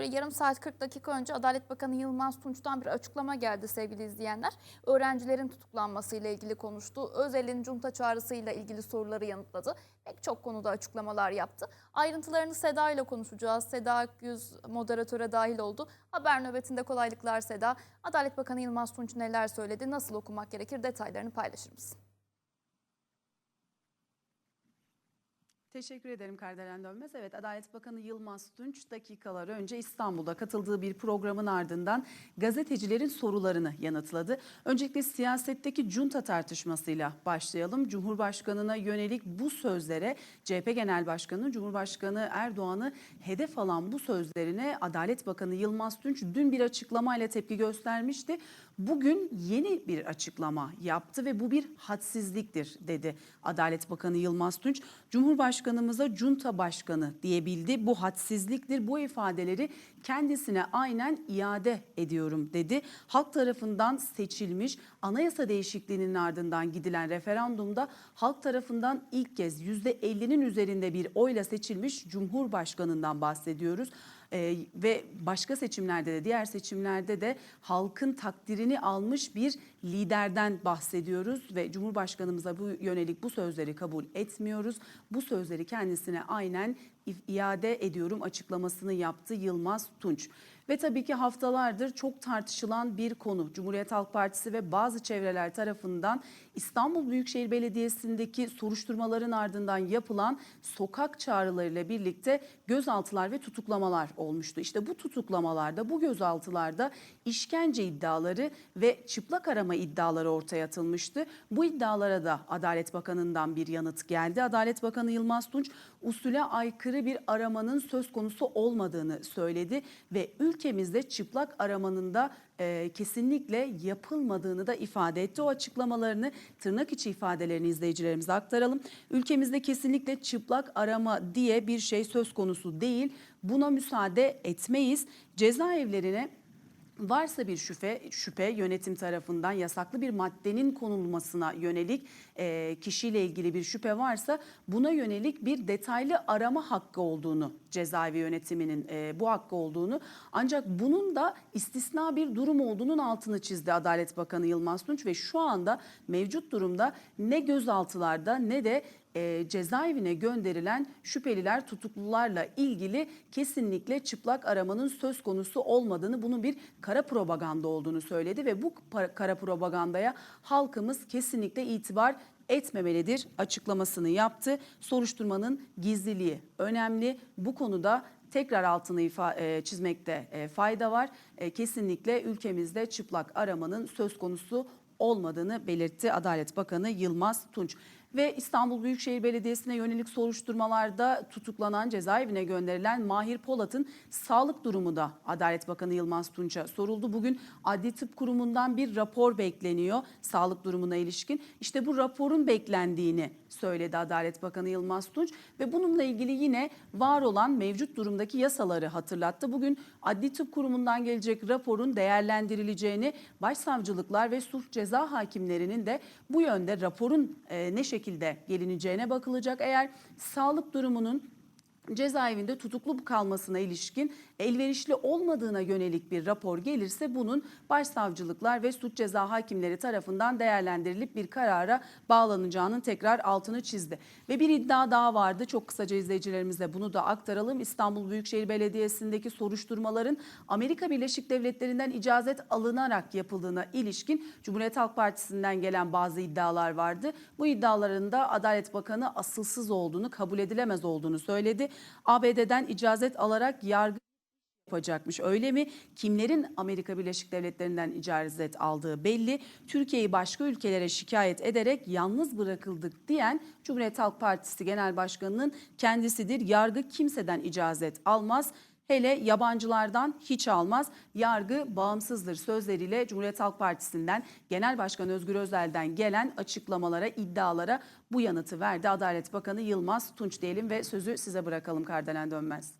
böyle yarım saat 40 dakika önce Adalet Bakanı Yılmaz Tunç'tan bir açıklama geldi sevgili izleyenler. Öğrencilerin tutuklanmasıyla ilgili konuştu. Özel'in junta çağrısıyla ilgili soruları yanıtladı. Pek çok konuda açıklamalar yaptı. Ayrıntılarını Seda ile konuşacağız. Seda Akgüz moderatöre dahil oldu. Haber nöbetinde kolaylıklar Seda. Adalet Bakanı Yılmaz Tunç neler söyledi, nasıl okumak gerekir detaylarını paylaşır mısın? Teşekkür ederim Kardelen Dönmez. Evet Adalet Bakanı Yılmaz Tunç dakikalar önce İstanbul'da katıldığı bir programın ardından gazetecilerin sorularını yanıtladı. Öncelikle siyasetteki junta tartışmasıyla başlayalım. Cumhurbaşkanına yönelik bu sözlere CHP Genel Başkanı Cumhurbaşkanı Erdoğan'ı hedef alan bu sözlerine Adalet Bakanı Yılmaz Tunç dün bir açıklamayla tepki göstermişti. Bugün yeni bir açıklama yaptı ve bu bir hadsizliktir dedi Adalet Bakanı Yılmaz Tunç. Cumhurbaşkanımıza junta başkanı diyebildi. Bu hadsizliktir. Bu ifadeleri kendisine aynen iade ediyorum dedi. Halk tarafından seçilmiş anayasa değişikliğinin ardından gidilen referandumda halk tarafından ilk kez %50'nin üzerinde bir oyla seçilmiş Cumhurbaşkanından bahsediyoruz. Ee, ve başka seçimlerde de diğer seçimlerde de halkın takdirini almış bir liderden bahsediyoruz ve Cumhurbaşkanımıza bu yönelik bu sözleri kabul etmiyoruz. Bu sözleri kendisine aynen iade ediyorum açıklamasını yaptı Yılmaz Tunç. Ve tabii ki haftalardır çok tartışılan bir konu. Cumhuriyet Halk Partisi ve bazı çevreler tarafından İstanbul Büyükşehir Belediyesi'ndeki soruşturmaların ardından yapılan sokak çağrılarıyla birlikte gözaltılar ve tutuklamalar olmuştu. İşte bu tutuklamalarda, bu gözaltılarda işkence iddiaları ve çıplak arama iddiaları ortaya atılmıştı. Bu iddialara da Adalet Bakanı'ndan bir yanıt geldi. Adalet Bakanı Yılmaz Tunç usule aykırı bir aramanın söz konusu olmadığını söyledi ve ülkemizde çıplak aramanın da e, kesinlikle yapılmadığını da ifade etti. O açıklamalarını tırnak içi ifadelerini izleyicilerimize aktaralım. Ülkemizde kesinlikle çıplak arama diye bir şey söz konusu değil. Buna müsaade etmeyiz. Cezaevlerine varsa bir şüphe, şüphe yönetim tarafından yasaklı bir maddenin konulmasına yönelik e, kişiyle ilgili bir şüphe varsa buna yönelik bir detaylı arama hakkı olduğunu cezaevi yönetiminin e, bu hakkı olduğunu ancak bunun da istisna bir durum olduğunun altını çizdi Adalet Bakanı Yılmaz Tunç ve şu anda mevcut durumda ne gözaltılarda ne de e, cezaevine gönderilen şüpheliler tutuklularla ilgili kesinlikle çıplak aramanın söz konusu olmadığını bunun bir kara propaganda olduğunu söyledi ve bu kara propagandaya halkımız kesinlikle itibar etmemelidir açıklamasını yaptı. Soruşturmanın gizliliği önemli. Bu konuda tekrar altını ifa, e, çizmekte e, fayda var. E, kesinlikle ülkemizde çıplak aramanın söz konusu olmadığını belirtti Adalet Bakanı Yılmaz Tunç ve İstanbul Büyükşehir Belediyesi'ne yönelik soruşturmalarda tutuklanan cezaevine gönderilen Mahir Polat'ın sağlık durumu da Adalet Bakanı Yılmaz Tunç'a soruldu. Bugün Adli Tıp Kurumu'ndan bir rapor bekleniyor sağlık durumuna ilişkin. İşte bu raporun beklendiğini söyledi Adalet Bakanı Yılmaz Tunç ve bununla ilgili yine var olan mevcut durumdaki yasaları hatırlattı. Bugün Adli Tıp Kurumu'ndan gelecek raporun değerlendirileceğini başsavcılıklar ve suç ceza hakimlerinin de bu yönde raporun e, ne şekilde gelineceğine bakılacak. Eğer sağlık durumunun cezaevinde tutuklu kalmasına ilişkin elverişli olmadığına yönelik bir rapor gelirse bunun başsavcılıklar ve suç ceza hakimleri tarafından değerlendirilip bir karara bağlanacağının tekrar altını çizdi. Ve bir iddia daha vardı. Çok kısaca izleyicilerimize bunu da aktaralım. İstanbul Büyükşehir Belediyesi'ndeki soruşturmaların Amerika Birleşik Devletleri'nden icazet alınarak yapıldığına ilişkin Cumhuriyet Halk Partisi'nden gelen bazı iddialar vardı. Bu iddiaların da Adalet Bakanı asılsız olduğunu, kabul edilemez olduğunu söyledi. ABD'den icazet alarak yargı yapacakmış. Öyle mi? Kimlerin Amerika Birleşik Devletleri'nden icazet aldığı belli. Türkiye'yi başka ülkelere şikayet ederek yalnız bırakıldık diyen Cumhuriyet Halk Partisi Genel Başkanı'nın kendisidir. Yargı kimseden icazet almaz. Hele yabancılardan hiç almaz. Yargı bağımsızdır sözleriyle Cumhuriyet Halk Partisi'nden Genel Başkan Özgür Özel'den gelen açıklamalara, iddialara bu yanıtı verdi. Adalet Bakanı Yılmaz Tunç diyelim ve sözü size bırakalım Kardelen Dönmez.